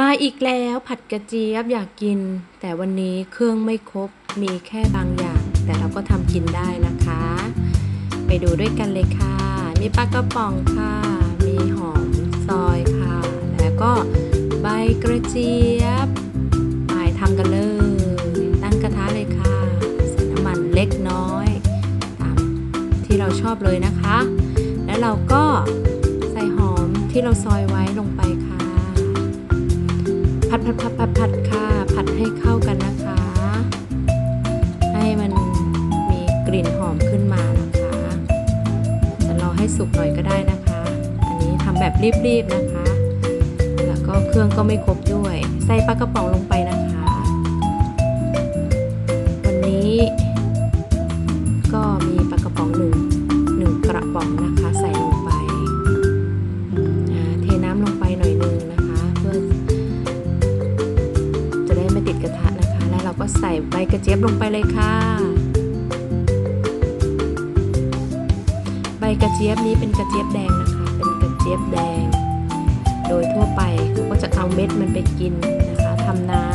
มาอีกแล้วผัดกระเจี๊ยบอยากกิน แต่วันนี้เครื่องไม่ครบมีแค่บางอย่าง แต่เราก็ทำกินได้นะคะ ไปดูด้วยกันเลยค่ะ มีปลากระป๋องค่ะ มีหอมซอยค่ะ แล้วก็ใบกระเจี๊ยบไปทำกันเลย ตั้งกระทะเลยค่ะใส่น้ำมันเล็กน้อยตามที่เราชอบเลยนะคะ แล้วเราก็ใส่หอมที่เราซอยไว้ลงไปค่ะ ผัดผัดผัดผัดผัดค่ะ ผัดให้เข้ากันนะคะ ให้มันมีกลิ่นหอมขึ้นมานะคะจะรอให้สุกหน่อยก็ได้นะคะ อันนี้ทำแบบรีบๆนะคะ แล้วก็เครื่องก็ไม่ครบด้วย ใส่ปลากระป๋องลงไปนะ กระทะนะคะ แล้วเราก็ใส่ใบกระเจี๊ยบลงไปเลยค่ะ ใบกระเจี๊ยบนี้เป็นกระเจี๊ยบแดงนะคะ เป็นกระเจี๊ยบแดง โดยทั่วไปเขาก็จะเอาเม็ดมันไปกินนะคะทำน้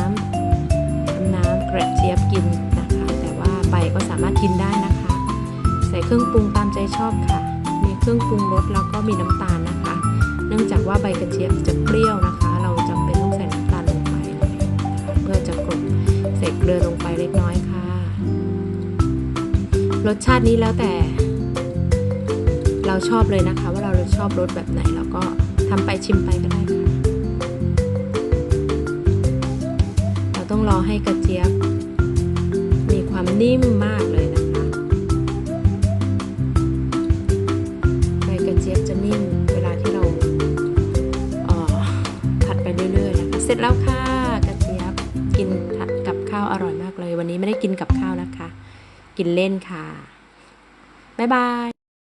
ำทำน้ำกระเจี๊ยบกินนะคะ แต่ว่าใบก็สามารถกินได้นะคะ ใส่เครื่องปรุงตามใจชอบค่ะ มีเครื่องปรุงรสแล้วก็มีน้ำตาลนะคะ เนื่องจากว่าใบกระเจี๊ยบจะเปรี้ยวนะ ส่เกลือลงไปเล็กน้อยค่ะ รสชาตินี้แล้วแต่ เราชอบเลยนะคะ ว่าเราชอบรสแบบไหนเราก็ทำไปชิมไปก็ได้ค่ะ เราต้องรอให้กระเจี๊ยบ มีความนิ่มมากเลยนะคะใบกระเจี๊ยบจะนิ่มเวลาที่เราเออผัดไปเรื่อยๆนะคะ เสร็จแล้วค่ะาวอร่อยมากเลย วันนี้ไม่ได้กินกับข้าวนะคะ กินเล่นค่ะ บ๊ายบาย